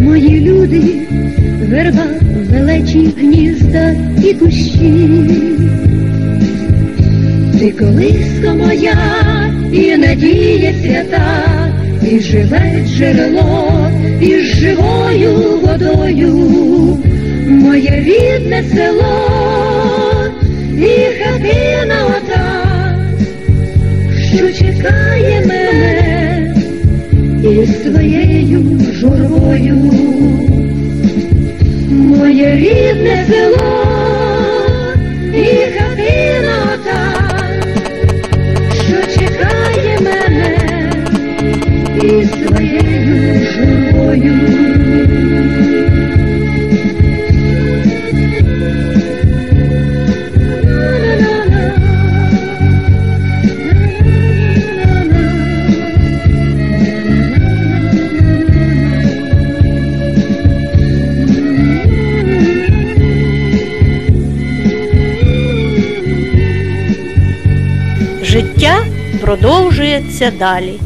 мої люди, верба, величі гнізда і кущі. Ти колиска моя і надія свята, і живе джерело із живою водою, моє рідне село і хатина ота, що чекає мене із своєю журбою, моє рідне село і хатина що чекає мене і своєю журбою. Життя продовжується далі.